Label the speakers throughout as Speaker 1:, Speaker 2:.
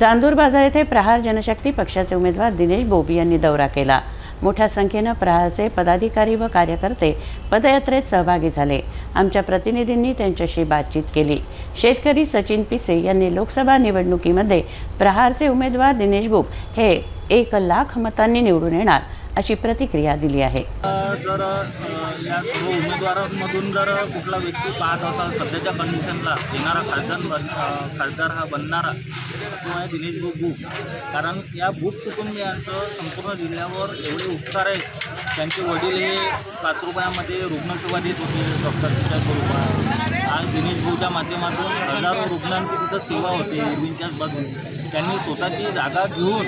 Speaker 1: चांदूर बाजार येथे प्रहार जनशक्ती पक्षाचे उमेदवार दिनेश बोबी यांनी दौरा केला. मोठ्या संख्येनं प्रहारचे पदाधिकारी व कार्यकर्ते पदयात्रेत सहभागी झाले. आमच्या प्रतिनिधींनी त्यांच्याशी बातचीत केली. शेतकरी सचिन पिसे यांनी लोकसभा निवडणुकीमध्ये प्रहारचे उमेदवार दिनेश बोब हे एक लाख मतांनी निवडून येणार. अशी प्रतिक्रिया दिली आहे.
Speaker 2: जर या सर्व उमेदवारांमधून जर कुठला व्यक्ती पाहत असाल सध्याच्या कंडिशनला येणारा खासदार बन खासदार हा बनणारा तो आहे दिनेश भाऊ बुक कारण या बुक कुटुंबियांचं संपूर्ण जिल्ह्यावर एवढे उपकार आहेत त्यांचे वडील हे पाच रुपयामध्ये रुग्णसेवा देत होते डॉक्टरच्या स्वरूपात. आज दिनेश भाऊच्या माध्यमातून हजारो रुग्णांची तिथं सेवा होते इरविनच्याच बाजूने. त्यांनी स्वतःची जागा घेऊन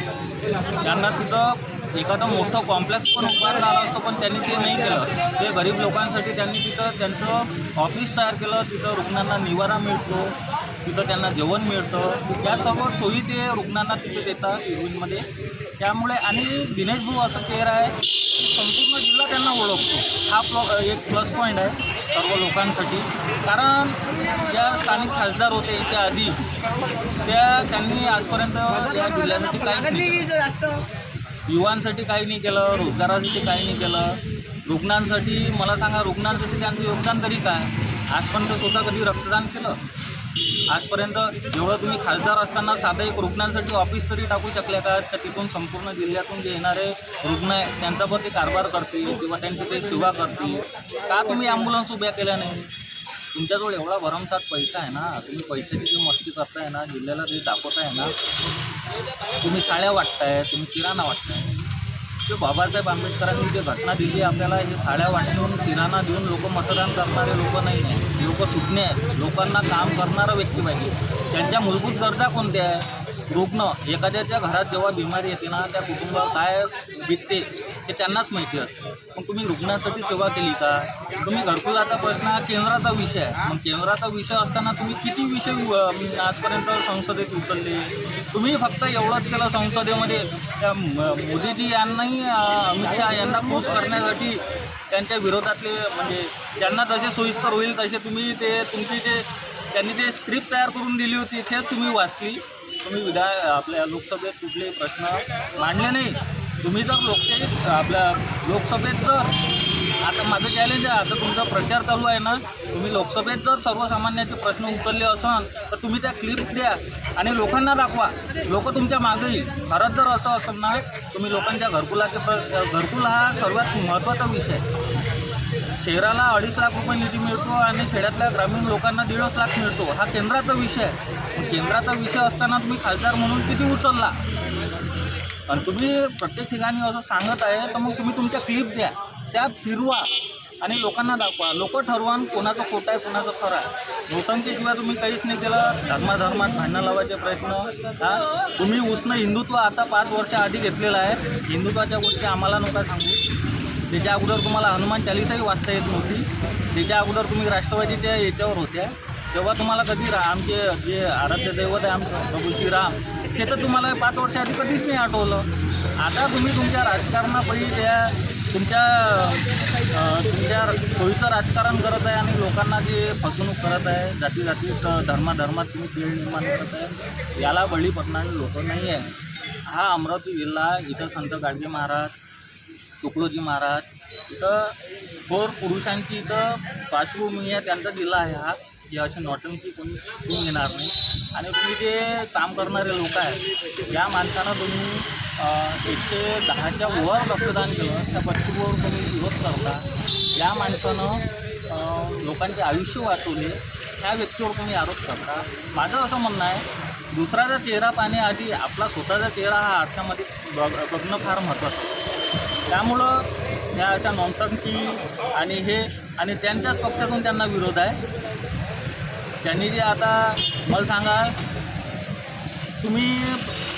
Speaker 2: त्यांना तिथं एखादं मोठं कॉम्प्लेक्स पण उभारलं आलं असतं पण त्यांनी ते नाही केलं. ते गरीब लोकांसाठी त्यांनी तिथं त्यांचं ऑफिस तयार केलं तिथं रुग्णांना निवारा मिळतो तिथं त्यांना जेवण मिळतं. या सर्व सोयी ते रुग्णांना तिथे देतात इरविनमध्ये. त्यामुळे आणि दिनेश भाऊ असं चेहरा आहे की संपूर्ण जिल्हा त्यांना ओळखतो. हा प्ल एक प्लस पॉईंट आहे सर्व लोकांसाठी. कारण ज्या स्थानिक खासदार होते त्या आधी त्या त्यांनी आजपर्यंत या जिल्ह्यासाठी काहीच नाही युवांसाठी काही नाही केलं रोजगारासाठी काही नाही केलं. रुग्णांसाठी मला सांगा रुग्णांसाठी त्यांचं योगदान तरी काय? आजपर्यंत स्वतः कधी रक्तदान केलं? आजपर्यंत जेवढं तुम्ही खासदार असताना साधं एक रुग्णांसाठी ऑफिस तरी टाकू शकले का? तर तिथून संपूर्ण जिल्ह्यातून जे येणारे रुग्ण आहे त्यांच्यावर ते कारभार करतील किंवा त्यांची ते सेवा करतील. का तुम्ही ॲम्ब्युलन्स उभ्या केल्या नाही? तुमच्याजवळ एवढा भरमसाठ पैसा आहे ना तुम्ही पैशाची जी मस्ती करताय ना जिल्ह्याला जे दाखवताय ना तुम्ही साड्या वाटताय तुम्ही किराणा वाटताय. ते बाबासाहेब आंबेडकरांनी जे घटना दिली आपल्याला हे साड्या वाटून किराणा देऊन लोक मतदान करणारे लोक नाही आहे लोक सुटणे आहेत. लोकांना काम करणारा व्यक्ती पाहिजे. त्यांच्या मूलभूत गरजा कोणत्या आहे रुग्ण एखाद्याच्या घरात जेव्हा बिमारी येते ना त्या कुटुंबावर काय बिकते हे त्यांनाच माहिती असतं. पण तुम्ही रुग्णासाठी सेवा केली का? तुम्ही घरकुलाचा प्रश्न हा केंद्राचा विषय आहे. मग केंद्राचा विषय असताना तुम्ही किती विषय आजपर्यंत संसदेत उचलले? तुम्ही फक्त एवढंच केलं संसदेमध्ये? त्या मोदीजी यांनाही अमित शहा यांना खुश करण्यासाठी त्यांच्या विरोधातले म्हणजे त्यांना जसे सोयीस्कर होईल तसे तुम्ही ते तुमची जे त्यांनी जे स्क्रिप्ट तयार करून दिली होती तेच तुम्ही वाचली. तुम्ही विधा आपल्या लोकसभेत कुठले प्रश्न मांडले नाही तुम्ही जर लोकशाहीत आपल्या लोकसभेत जर आता माझं चॅलेंज आहे आता तुमचा प्रचार चालू आहे ना तुम्ही लोकसभेत जर सर्वसामान्याचे प्रश्न उचलले असाल तर तुम्ही त्या क्लिप द्या आणि लोकांना दाखवा. लोक तुमच्या मागे येईल खरंच जर असं असेल ना तुम्ही लोकांच्या घरकुलाचे प्र घरकुल हा सर्वात महत्त्वाचा विषय. आहे शहराला अडीच लाख रुपये निधी मिळतो आणि खेड्यातल्या ग्रामीण लोकांना दीडच लाख मिळतो. हा केंद्राचा विषय आहे. केंद्राचा विषय असताना तुम्ही खासदार म्हणून किती उचलला? आणि तुम्ही प्रत्येक ठिकाणी असं सांगत आहे तर मग तुम्ही तुमच्या क्लिप द्या. त्या फिरवा आणि लोकांना दाखवा. लोक ठरवान कोणाचं खोटं आहे कोणाचं खरं आहे. नोटांच्या तुम्ही काहीच नाही केलं. धर्माधर्मात भांडणं लावायचे प्रयत्न. हा? तुम्ही उष्ण हिंदुत्व आता पाच वर्ष आधी घेतलेलं आहे. हिंदुत्वाच्या गोष्टी आम्हाला नका सांगू. त्याच्या अगोदर तुम्हाला हनुमान चालिसाही वाचता येत नव्हती. त्याच्या अगोदर तुम्ही राष्ट्रवादीच्या याच्यावर होत्या. तेव्हा तुम्हाला कधी रा आमचे जे आराध्य दैवत आहे आमचं प्रभू श्रीराम ते तर तुम्हाला पाच वर्ष आधी कधीच नाही आठवलं. आता तुम्ही तुमच्या राजकारणापैकी त्या तुमच्या तुमच्या सोयीचं राजकारण करत आहे आणि लोकांना जे फसवणूक करत आहे जाती जातीत धर्माधर्मात तुम्ही खेळ निर्माण करत आहे याला बळी पडणारे लोक नाही आहे. हा अमरावती जिल्हा इथं संत गाडगे महाराज तुकडोजी महाराज. इथं थोर पुरुषांची इथं पार्श्वभूमी आहे त्यांचा जिल्हा आहे हा. जे असे नॉटंकी कोणी घेऊन घेणार नाही. आणि तुम्ही जे काम करणारे लोक आहेत या माणसानं तुम्ही एकशे दहाच्या वर रक्तदान केलं त्या पक्षीवर तुम्ही विरोध करता. या माणसानं लोकांचे आयुष्य वाचवले. ह्या व्यक्तीवर तुम्ही आरोप करता. माझं असं म्हणणं आहे दुसऱ्याचा चेहरा पाहण्याआधी आपला स्वतःचा चेहरा हा आरशामध्ये बघ बघणं फार महत्त्वाचं असतं. त्यामुळं ह्या अशा नॉनटंकी आणि हे आणि त्यांच्याच पक्षातून त्यांना विरोध आहे. त्यांनी जे आता मला सांगा तुम्ही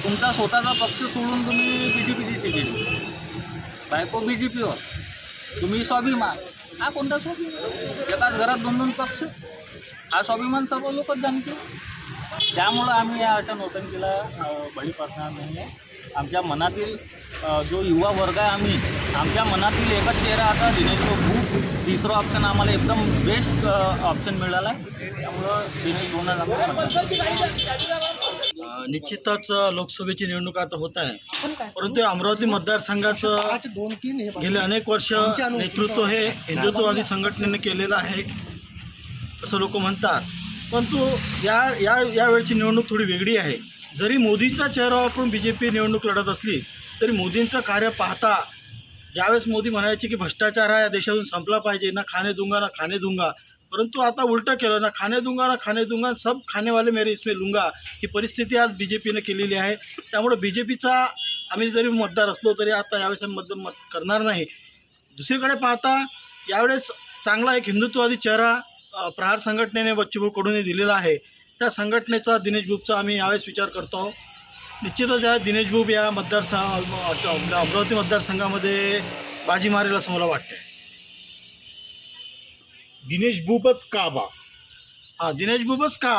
Speaker 2: तुमचा स्वतःचा पक्ष सोडून तुम्ही बी जे पीची तिकीट. बायको बी जे पीवर तुम्ही स्वाभिमान. हा कोणता स्वाभिमान? एकाच घरात दोन दोन पक्ष. हा स्वाभिमान सर्व लोकच जाणते त्यामुळं आम्ही या अशा नोटंकीला बळी पडणार नाही आहे आमच्या मनातील जो युवा वर्ग आहे आम्ही आमच्या मनातील एकच चेहरा आता दिनेश भाऊ. तिसरं ऑप्शन आम्हाला एकदम बेस्ट ऑप्शन मिळाला आहे त्यामुळं दिनेश
Speaker 3: निश्चितच लोकसभेची निवडणूक आता होत आहे. परंतु अमरावती मतदारसंघाचं
Speaker 4: दोन तीन
Speaker 3: गेले अनेक वर्ष नेतृत्व हे हिंदुत्ववादी संघटनेने केलेलं आहे. असं लोक म्हणतात. परंतु या या यावेळची निवडणूक थोडी वेगळी आहे. जरी मोदीचा चेहरा वापरून बी जे पी निवडणूक लढत असली तरी मोदींचं कार्य पाहता ज्यावेळेस मोदी म्हणायचे की भ्रष्टाचार हा या देशातून संपला पाहिजे ना खाणे दुंगा ना खाणे दुंगा. परंतु आता उलटं केलं ना खाणे दुंगा ना खाणे दुंगा सब खानेवाले मेरे इसमें लुंगा ही परिस्थिती आज बी जे पीने केलेली आहे. त्यामुळे बी जे पीचा आम्ही जरी मतदार असलो तरी आता यावेळेस आम्ही मतदान मत करणार नाही. दुसरीकडे पाहता यावेळेस चांगला एक हिंदुत्ववादी चेहरा प्रहार संघटनेने बच्चूभाऊकडूनही दिलेला आहे. त्या संघटनेचा दिनेश बुबचा आम्ही यावेळेस विचार करतो. आहोत. निश्चितच या दिनेश बुब या मतदारसंघ अमरावती मतदारसंघामध्ये बाजी मारेल असं मला वाटतं
Speaker 5: दिनेश बुबच का बा?
Speaker 3: हां दिनेश बुबच का?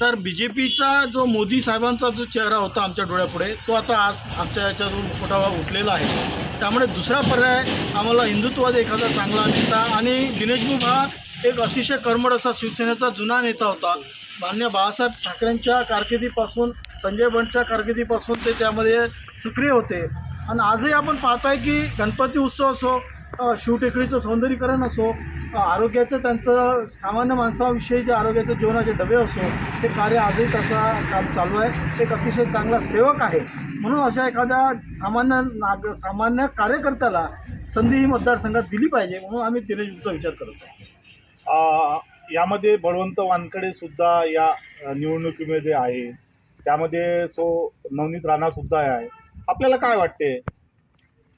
Speaker 3: तर बी जे पीचा जो मोदी साहेबांचा जो चेहरा होता आमच्या डोळ्यापुढे तो आता आज आमच्या याच्यातून मुकुटावा उठलेला आहे. त्यामुळे दुसरा पर्याय आम्हाला हिंदुत्ववादी एखादा चांगला नेता आणि दिनेश बुब हा एक अतिशय कर्मड असा शिवसेनेचा जुना नेता होता. मान्य बाळासाहेब ठाकरेंच्या कारकिर्दीपासून संजय बंडच्या कारकिर्दीपासून ते त्यामध्ये सक्रिय होते. आणि आजही आपण पाहतोय की गणपती उत्सव असो शिवटेकडीचं सौंदर्यीकरण असो आरोग्याचं त्यांचं सामान्य माणसाविषयी जे आरोग्याचे जीवनाचे डबे असो ते कार्य आजही त्याचा काम चालू आहे. एक अतिशय चांगला सेवक आहे. म्हणून अशा एखाद्या सामान्य नाग सामान्य कार्यकर्त्याला संधी ही मतदारसंघात दिली पाहिजे म्हणून आम्ही दिनेश विचार करत आहोत.
Speaker 5: यामध्ये बळवंत वानकडेसुद्धा या निवडणुकीमध्ये आहे. त्यामध्ये सो नवनीत राणासुद्धा आहे. आपल्याला काय वाटते?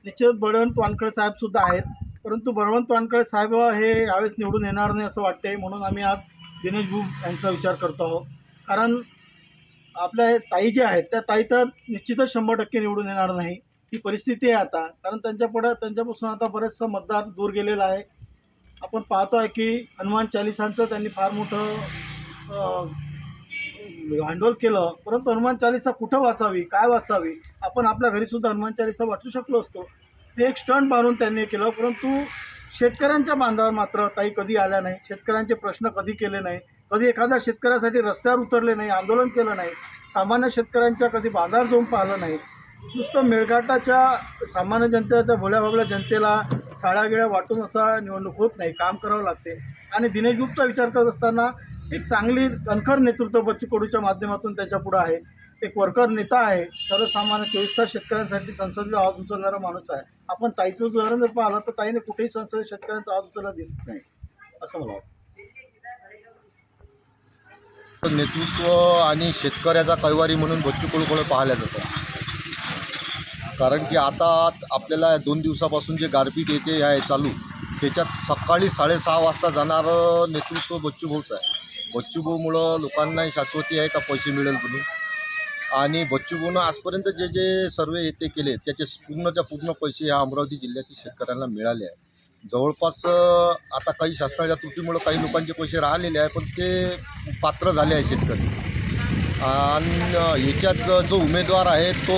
Speaker 3: निश्चित बळवंत वानखडे साहेबसुद्धा आहेत. परंतु बळवंत वानखडे साहेब हे यावेळेस निवडून येणार नाही असं वाटते. म्हणून आम्ही आज दिनेश बुब यांचा विचार करतो आहोत. कारण आपल्या ताई जे आहेत त्या ताई तर निश्चितच शंभर टक्के निवडून येणार नाही. ही परिस्थिती आहे आता. कारण त्यांच्यापुढं त्यांच्यापासून आता बरेचसं मतदार दूर गेलेला आहे. आपण पाहतो आहे की हनुमान चालिसांचं त्यांनी फार मोठं भांडवल केलं. परंतु हनुमान चालिसा कुठं वाचावी? काय वाचावी? आपण आपल्या घरीसुद्धा हनुमान चालिसा वाचू शकलो असतो. ते एक स्टंट मारून त्यांनी केलं. परंतु शेतकऱ्यांच्या बांधावर मात्र काही कधी आल्या नाही. शेतकऱ्यांचे प्रश्न कधी केले नाही. कधी एखाद्या शेतकऱ्यासाठी रस्त्यावर उतरले नाही आंदोलन केलं नाही. सामान्य शेतकऱ्यांच्या कधी बांधावर जाऊन पाहिलं नाही. नुसतं मेळघाटाच्या सामान्य जनतेच्या भोळ्या भाबड्या जनतेला साळ्यागिळ्या वाटून असा निवडणूक होत नाही काम करावं लागते. आणि दिनेश गुप्ता विचार करत असताना एक चांगली कणखर नेतृत्व बच्चू कडूच्या माध्यमातून त्यांच्या पुढं आहे. एक वर्कर नेता आहे. सर्वसामान्य चोवीस तास शेतकऱ्यांसाठी संसदेचा आवाज उचलणारा माणूस आहे. आपण ताईचं उदाहरण जर पाहिलं तर ताईने कुठेही संसदेत शेतकऱ्यांचा आवाज उचलला दिसत नाही. असं मला वाटतं.
Speaker 6: नेतृत्व आणि शेतकऱ्याचा कैवारी म्हणून बच्चू कडूकडे पाहिल्या जातं. कारण की आता आपल्याला दोन दिवसापासून जे गारपीट येते आहे चालू त्याच्यात सकाळी साडेसहा वाजता जाणारं नेतृत्व बच्चू भाऊचं आहे. बच्चू भाऊमुळं लोकांनाही शाश्वती आहे का पैसे मिळेल म्हणून आणि बच्चू भाऊनं आजपर्यंत जे जे सर्वे येते केले त्याचे पूर्णच्या पूर्ण पैसे ह्या अमरावती जिल्ह्यातील शेतकऱ्यांना मिळाले आहे जवळपास आता काही शासनाच्या त्रुटीमुळं काही लोकांचे पैसे राहिलेले आहे पण ते पात्र झाले आहे शेतकरी. आणि याच्यात जो उमेदवार आहे तो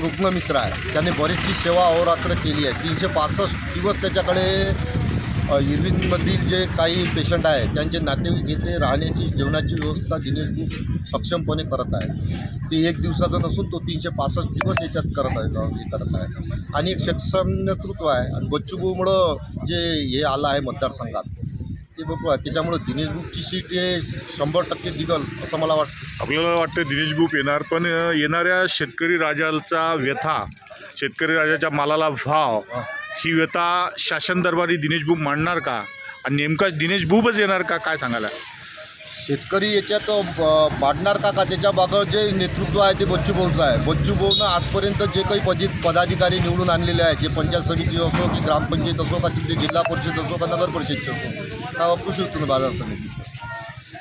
Speaker 6: रुग्णमित्र आहे. त्याने बरीचशी सेवा अहोरात्र केली आहे. तीनशे पासष्ट दिवस त्याच्याकडे इरविनमधील जे काही पेशंट आहे त्यांचे नातेवाईक घेते राहण्याची जेवणाची व्यवस्था दिनेश सक्षमपणे करत आहे. ते एक दिवसाचं नसून तो तीनशे पासष्ट दिवस याच्यात करत आहे हे करत आहे. आणि एक सक्षम नेतृत्व आहे. आणि बच्चूभाऊमुळं जे हे आलं आहे मतदारसंघात. ते बघू त्याच्यामुळं दिनेश बुकची सीट हे शंभर टक्के निघल असं मला वाटतं.
Speaker 7: आपल्याला वाटतं दिनेश बुप येणार पण येणाऱ्या शेतकरी राजाचा व्यथा शेतकरी राजाच्या मालाला भाव ही. व्यथा शासन दरबारी दिनेश बुब मांडणार का? आणि नेमका दिनेश बुबच येणार का? काय सांगायला?
Speaker 6: शेतकरी याच्यात ब- का? का त्याच्या मागं जे नेतृत्व आहे ते बच्चू भाऊचं आहे बच्चू भाऊनं आजपर्यंत जे काही पदी पदाधिकारी निवडून आणलेले आहेत जे पंचायत समिती असो की ग्रामपंचायत असो का तिथले जिल्हा परिषद असो का नगर परिषदचे असो का कृषी उत्पन्न बाजार समिती.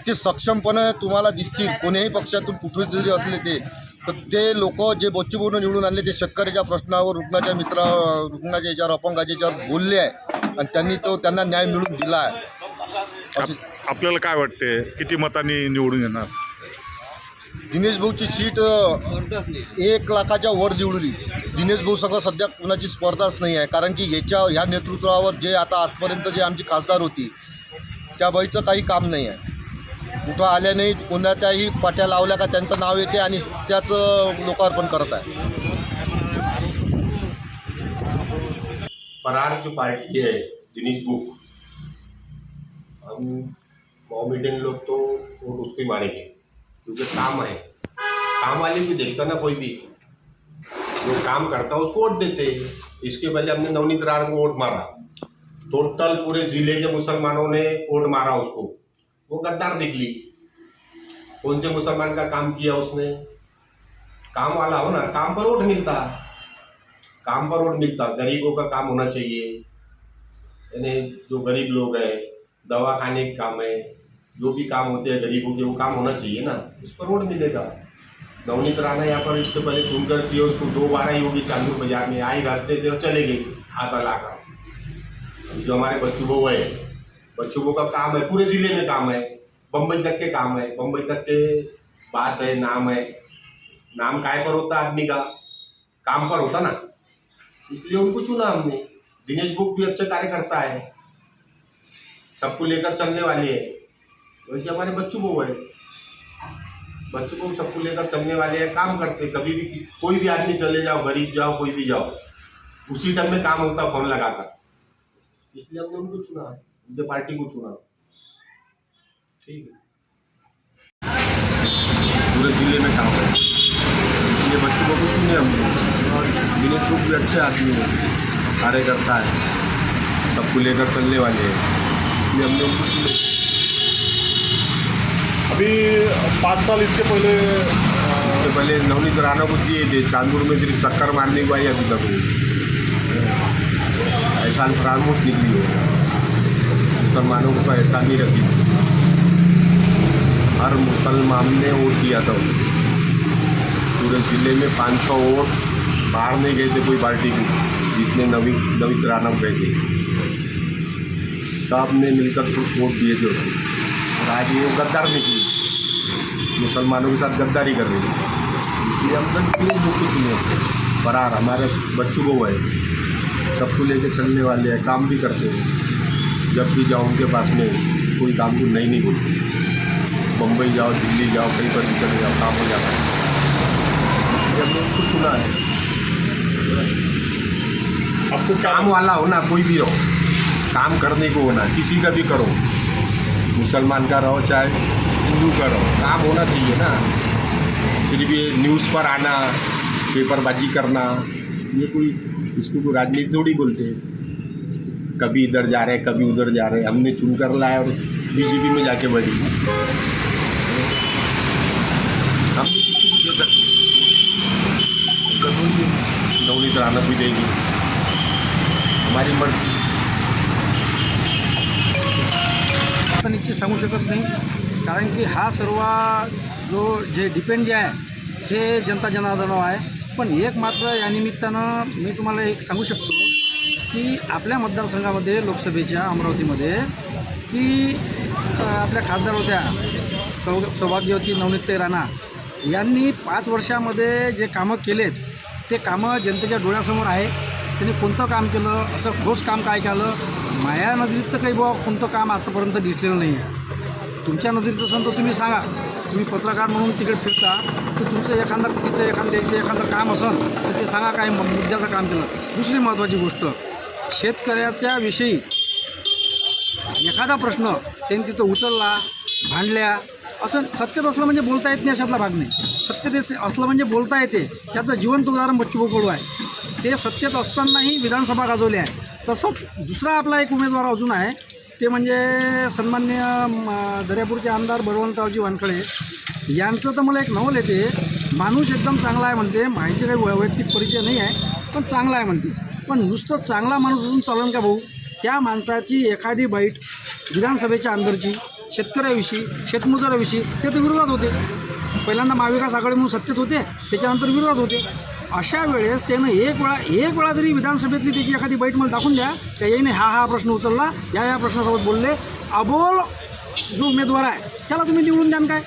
Speaker 6: ते सक्षमपणे तुम्हाला दिसतील. कोणत्याही पक्षातून कुठे जरी असले ते तर ते लोक जे बच्चू भाऊनं निवडून आणले ते शेतकऱ्याच्या प्रश्नावर रुग्णाच्या मित्र रुग्णाच्या याच्यावर अपंगाच्या याच्यावर बोलले आहे. आणि त्यांनी तो त्यांना न्याय मिळवून दिला आहे. अशी
Speaker 7: आपल्याला काय वाटते? किती मतांनी निवडून येणार?
Speaker 6: दिनेश भाऊची सीट एक लाखाच्या वर निवडली. दिनेश भाऊ सगळं सध्या कुणाची स्पर्धाच नाही आहे. कारण की याच्या ह्या नेतृत्वावर जे आता आजपर्यंत जे आमची खासदार होती त्या बाईचं काही काम नाही आहे. कुठं आल्या नाही कोणाच्याही पाट्या लावल्या का त्यांचं नाव येते आणि त्याचं लोकार्पण करत आहे.
Speaker 4: फरार जो पार्टी है दिनेश बुक हम मॉमिडियन लोग तो वोट उसको ही मारेंगे. क्योंकि काम है काम वाले भी देखता ना कोई भी. जो काम करता है उसको वोट देते इसके पहले हमने नवनीत रार को वोट मारा. टोटल पूरे ज़िले के मुसलमानों ने वोट मारा उसको। वो गद्दार निकली कौन से मुसलमान का काम किया उसने? काम वाला हो ना, काम पर वोट मिलता। काम पर वोट मिलता, गरीबों का काम होना चाहिए। यानी जो गरीब लोग हैं, दवा खाने के काम है, जो भी काम होते हैं गरीबों के, वो काम होना चाहिए ना। उस पर वोट मिलेगा। नवनीत राणा यहाँ पर इससे पहले चुन कर दिए उसको दो बार आई होगी चांदूर बाज़ार में आई रास्ते चले गए हाथ लाकर जो हमारे बच्चों है। बच्चों को काम है, पूरे ज़िले में काम है। बम्बई तक के काम है, बम्बई तक के बात है, नाम है। नाम काय पर होता आदमी का? काम पर होता ना। इसलिए उनको चुना हमने। दिनेश बुक भी अच्छे कार्यकर्ता है। सबको लेकर चलने वाले है। वैसे हमारे बच्चों को है। बच्चों को सबको लेकर चलने वाले हैं, काम करते कभी भी कोई भी आदमी चले जाओ, गरीब जाओ, कोई भी जाओ, उसी टाइम में काम होता फ़ोन लगाकर। इसलिए हमने उनको चुना है उनके पार्टी को चुना ठीक है। पूरे ज़िले में काम है। इसलिए बच्चों को कुछ नहीं हमने और दिनेश बुक भी अच्छे आदमी हैं। कार्यकर्ता है। सबको लेकर चलने वाले हैं। इसलिए हमने उनको चुने।
Speaker 5: अभी पाच साल इसके पहले
Speaker 4: पहले नवनीत राणा को दिए थे। चांदूर में सिर्फ़ चक्कर मारने को आई अभी तक। ऐसा फरामोश निकली हो। मुसलमानों को तो ऐसा नहीं रखी हर मुसलमान ने वोट दिया था। पूरे ज़िले में 500 वोट बाहर नहीं गए थे कोई पार्टी की। जितने नवी नवीत राणा गए थे। सबने मिलकर वोट दिए थे उसको और आज ये गद्दार निकली मुसलमानों के साथ गद्दारी कर रही है। इसलिए हम तक दिनेश बुक को चुने फरार, हमारे बच्चों को वो है। सबको लेके चलने वाले हैं, काम भी करते हैं। जब भी जाओ उनके पास में, कोई काम को नहीं नहीं बोलते। बम्बई जाओ, दिल्ली जाओ, कहीं पर भी चले जाओ, काम हो जाता है। इसलिए हमने उनको चुना है।
Speaker 5: आपको क्या
Speaker 4: काम वाला हो ना, कोई भी रहो काम करने को होना किसी का भी करो। मुसलमान का रहो, चाहे हिंदू का रहो, काम होना चाहिए ना। सिर्फ़ ये न्यूज़ पर आना, पेपरबाजी करना, ये कोई इसको राजनीति थोड़ी बोलते हैं। कभी इधर जा रहे हैं कभी उधर जा रहे। हैं हमने चुन कर लाया और बीजेपी में जाके बढ़ी। हम नवनीत भी देगी। हमारी मर्ज़ी।
Speaker 8: आता निश्चित सांगू शकत नाही कारण की हा सर्व जो जे डिपेंड जे हे जनता जनार्दनावर आहे पण एक मात्र या निमित्तानं मी तुम्हाला एक सांगू शकतो की आपल्या मतदारसंघामध्ये लोकसभेच्या अमरावतीमध्ये की आपल्या खासदार होत्या सौ सौभाग्यवती नवनीते राणा यांनी पाच वर्षामध्ये जे कामं केलेत ते कामं जनतेच्या डोळ्यासमोर आहे. त्यांनी कोणतं काम केलं असं ठोस काम काय केलं? माया नजरीत तर काही बुवा कोणतं काम आतापर्यंत दिसलेलं नाही आहे तुमच्या नजरीत असेल तर तुम्ही सांगा. तुम्ही पत्रकार म्हणून तिकडे फिरता तर तुमचं एखादं तिचं एखाद्याचं एखादं काम असेल तर ते सांगा काय मुद्द्याचं काम केलं. दुसरी महत्त्वाची गोष्ट शेतकऱ्याच्या विषयी एखादा प्रश्न त्यांनी तिथं उचलला भांडल्या असं सत्यत असलं म्हणजे बोलता येत नाही अशातला भाग नाही सत्यतेत असलं म्हणजे बोलता येते त्याचं जिवंत उदाहरण बच्चू कडू आहे. ते सत्यत असतानाही विधानसभा गाजवली आहे. तसंच दुसरा आपला एक उमेदवार अजून आहे ते म्हणजे सन्मान्य दर्यापूरचे आमदार बळवंतरावजी वानखळे यांचं तर मला एक नवल येते. माणूस एकदम चांगला आहे म्हणते. माहिती काही वैयक्तिक परिचय नाही आहे पण चांगला आहे म्हणते. पण नुसतं चांगला माणूस असून चालन का भाऊ? त्या माणसाची एखादी बाईट विधानसभेच्या अंदरची शेतकऱ्याविषयी शेतमजुराविषयी ते तर विरोधात होते. पहिल्यांदा महाविकास आघाडी म्हणून सत्तेत होते त्याच्यानंतर विरोधात होते. अशा वेळेस त्यानं एक वेळा एक वेळा जरी विधानसभेतली त्याची एखादी बाईट मला दाखवून द्या त्या याने हा हा प्रश्न उचलला या या प्रश्नासोबत बोलले. अबोल जो उमेदवार आहे त्याला तुम्ही निवडून द्यान काय?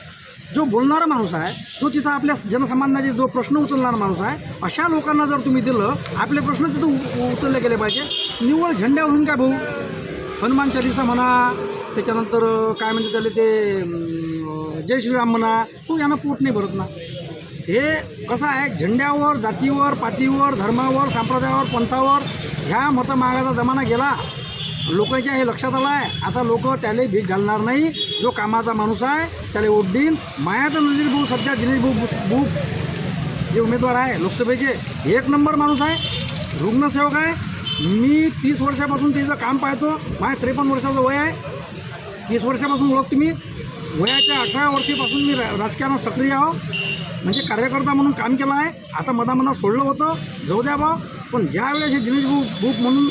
Speaker 8: जो बोलणारा माणूस आहे जो तिथं आपल्या जनसामान्याचे जो प्रश्न उचलणारा माणूस आहे अशा लोकांना जर तुम्ही दिलं आपले प्रश्न तिथं उ- उचलले गेले पाहिजे. निव्वळ झेंड्यावरून काय भाऊ? हनुमान चालिसा म्हणा त्याच्यानंतर काय म्हणते त्याला ते जय श्रीराम म्हणा तो यांना पोट नाही भरत ना. हे कसं आहे? झेंड्यावर जातीवर पातीवर धर्मावर संप्रदायावर पंथावर ह्या मतमागाचा जमाना गेला. लोकांच्या हे लक्षात आलं आहे आता लोक त्याला भीक घालणार नाही. जो कामाचा माणूस आहे त्याला वोट देईन. मायाचा नजीर भाऊ सध्या दिनेश भाऊ भू जे उमेदवार आहे लोकसभेचे एक नंबर माणूस आहे. रुग्णसेवक आहे. मी तीस वर्षापासून त्याचं काम पाहतो. माझ्या त्रेपन्न वर्षाचं वय आहे. तीस वर्षापासून ओळखतो मी. वयाच्या अठरा वर्षीपासून मी राजकारणात सक्रिय आहो. म्हणजे कार्यकर्ता म्हणून काम केलं आहे. आता मधामधा सोडलं होतं. जाऊ द्या बा. पण ज्यावेळेस हे दिनेश भाऊ बुक म्हणून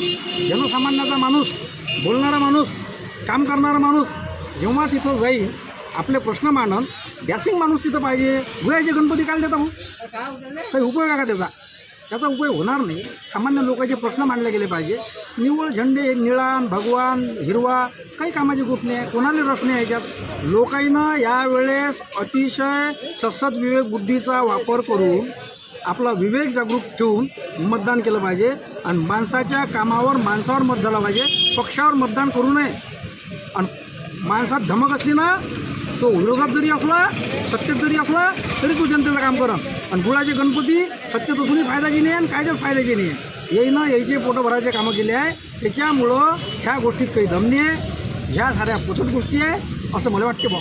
Speaker 8: जनसामान्याचा माणूस बोलणारा माणूस काम करणारा माणूस जेव्हा तिथं जाईल आपले प्रश्न मांडन. बॅसिंग माणूस तिथं पाहिजे. वयाचे गणपती काल देता भाऊ काही उपयोग आहे का त्याचा? त्याचा उपयोग होणार नाही. सामान्य लोकांचे प्रश्न मांडले गेले पाहिजे. निव्वळ झेंडे निळा भगवान हिरवा काही कामाची गोष्ट नाही. आहे कोणाला रस नाही याच्यात? लोकांना यावेळेस अतिशय ससत विवेक बुद्धीचा वापर करून आपला विवेक जागरूक ठेवून मतदान केलं पाहिजे. आणि माणसाच्या कामावर माणसावर मत झालं पाहिजे. पक्षावर मतदान करू नये. आणि माणसात धमक असली ना तो विरोधात जरी असला सत्तेत जरी असला तरी तो जनतेचं काम करा. आणि गुळाचे गणपती सत्तेत असूनही फायद्याची नाही आणि कायद्याच फायद्याची नाही. आहे येईनं यायचे पोटं भरायचे कामं केले आहे. त्याच्यामुळं ह्या गोष्टीत काही दम नाही आहे. ह्या साऱ्या पोचट गोष्टी आहे असं मला वाटते बघ